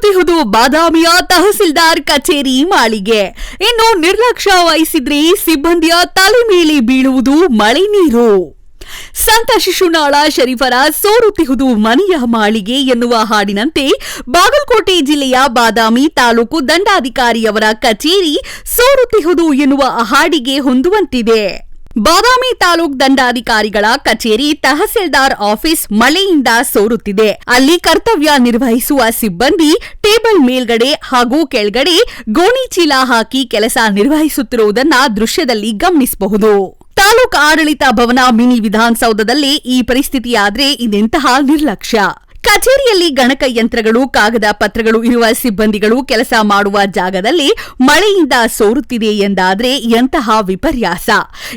ಸೋರುತ್ತಿಹುದು ಬಾದಾಮಿಯ ತಹಸೀಲ್ದಾರ್ ಕಚೇರಿ ಮಾಳಿಗೆ. ಇನ್ನು ನಿರ್ಲಕ್ಷ್ಯ ವಹಿಸಿದ್ರೆ ಸಿಬ್ಬಂದಿಯ ತಲೆ ಮೇಲೆ ಬೀಳುವುದು ಮಳೆ ನೀರು. ಸಂತ ಶಿಶುನಾಳ ಶರೀಫರ ಸೋರುತ್ತಿಹುದು ಮನೆಯ ಮಾಳಿಗೆ ಎನ್ನುವ ಹಾಡಿನಂತೆ ಬಾಗಲಕೋಟೆ ಜಿಲ್ಲೆಯ ಬಾದಾಮಿ ತಾಲೂಕು ದಂಡಾಧಿಕಾರಿಯವರ ಕಚೇರಿ ಸೋರುತ್ತಿಹುದು ಎನ್ನುವ ಹಾಡಿಗೆ ಹೊಂದುವಂತಿದೆ. ಬಾದಾಮಿ ತಾಲೂಕ್ ದಂಡಾಧಿಕಾರಿಗಳ ಕಚೇರಿ ತಹಸೀಲ್ದಾರ್ ಆಫೀಸ್ ಮಳೆಯಿಂದ ಸೋರುತ್ತಿದೆ. ಅಲ್ಲಿ ಕರ್ತವ್ಯ ನಿರ್ವಹಿಸುವ ಸಿಬ್ಬಂದಿ ಟೇಬಲ್ ಮೇಲ್ಗಡೆ ಹಾಗೂ ಕೆಳಗಡೆ ಗೋಣಿ ಚೀಲ ಹಾಕಿ ಕೆಲಸ ನಿರ್ವಹಿಸುತ್ತಿರುವುದನ್ನ ದೃಶ್ಯದಲ್ಲಿ ಗಮನಿಸಬಹುದು. ತಾಲೂಕು ಆಡಳಿತ ಭವನ ಮಿನಿ ವಿಧಾನಸೌಧದಲ್ಲಿ ಈ ಪರಿಸ್ಥಿತಿಯಾದ್ರೆ ಇದೆಂತಹ ನಿರ್ಲಕ್ಷ್ಯ. ಕಚೇರಿಯಲ್ಲಿ ಗಣಕ ಯಂತ್ರಗಳು, ಕಾಗದ ಪತ್ರಗಳು ಇರುವ ಸಿಬ್ಬಂದಿಗಳು ಕೆಲಸ ಮಾಡುವ ಜಾಗದಲ್ಲಿ ಮಳೆಯಿಂದ ಸೋರುತ್ತಿದೆ ಎಂದಾದರೆ ಎಂತಹ ವಿಪರ್ಯಾಸ.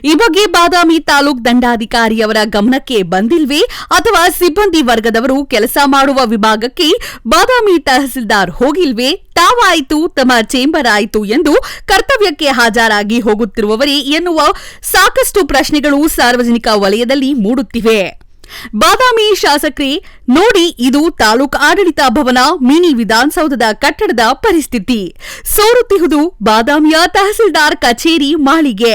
ಈ ಬಗ್ಗೆ ಬಾದಾಮಿ ತಾಲೂಕ್ ದಂಡಾಧಿಕಾರಿಯವರ ಗಮನಕ್ಕೆ ಬಂದಿಲ್ವೇ? ಅಥವಾ ಸಿಬ್ಬಂದಿ ವರ್ಗದವರು ಕೆಲಸ ಮಾಡುವ ವಿಭಾಗಕ್ಕೆ ಬಾದಾಮಿ ತಹಸೀಲ್ದಾರ್ ಹೋಗಿಲ್ವೇ? ತಾವಾಯಿತು, ತಮ್ಮ ಚೇಂಬರ್ ಆಯಿತು ಎಂದು ಕರ್ತವ್ಯಕ್ಕೆ ಹಾಜರಾಗಿ ಹೋಗುತ್ತಿರುವವರೇ ಎನ್ನುವ ಸಾಕಷ್ಟು ಪ್ರಶ್ನೆಗಳು ಸಾರ್ವಜನಿಕ ವಲಯದಲ್ಲಿ ಮೂಡುತ್ತಿವೆ. ಬಾದಾಮಿ ಶಾಸಕರೇ, ನೋಡಿ ಇದು ತಾಲೂಕು ಆಡಳಿತ ಭವನ, ಮಿನಿ ವಿಧಾನಸೌಧದ ಕಟ್ಟಡದ ಪರಿಸ್ಥಿತಿ. ಸೋರುತ್ತಿಹುದು ಬಾದಾಮಿಯ ತಹಸೀಲ್ದಾರ್ ಕಚೇರಿ, ಮಾಳಿಗೆ.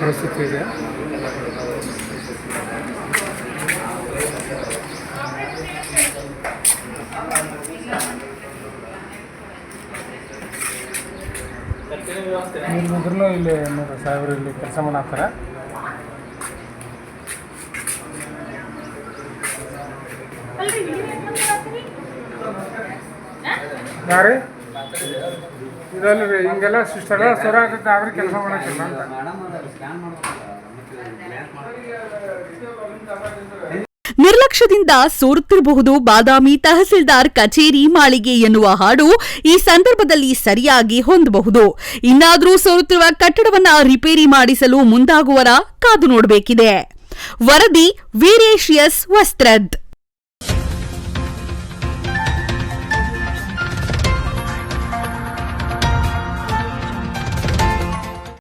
ಪರಿಸ್ಥಿತಿ ನೀರು ಬಿದ್ರೂ ಇಲ್ಲಿ ನೋಡಿ, ಸಾಹೇಬರು ಇಲ್ಲಿ ಕೆಲಸ ಮಾಡಾಕ್ತಾರೆ ಯಾರಿ? ಇದಲ್ಲ ರೀ ಹಿಂಗೆಲ್ಲ ಸಿಸ್ಟರ್ ಸುರ ಆಗತ್ತೆ ಆದ್ರೆ ಕೆಲಸ ಮಾಡಕ್ಕಿಲ್ಲ ಅಂತ. ನಿರ್ಲಕ್ಷ್ಯದಿಂದ ಸೋರುತ್ತಿರಬಹುದು ಬಾದಾಮಿ ತಹಸೀಲ್ದಾರ್ ಕಚೇರಿ ಮಾಳಿಗೆ ಎನ್ನುವ ಹಾಡು ಈ ಸಂದರ್ಭದಲ್ಲಿ ಸರಿಯಾಗಿ ಹೊಂದಬಹುದು. ಇನ್ನಾದರೂ ಸೋರುತ್ತಿರುವ ಕಟ್ಟಡವನ್ನ ರಿಪೇರಿ ಮಾಡಿಸಲು ಮುಂದಾಗುವರ ಕಾದು ನೋಡಬೇಕಿದೆ. ವರದಿ ವೀರೇಶಿಯಸ್ ವಸ್ತ್ರದ್.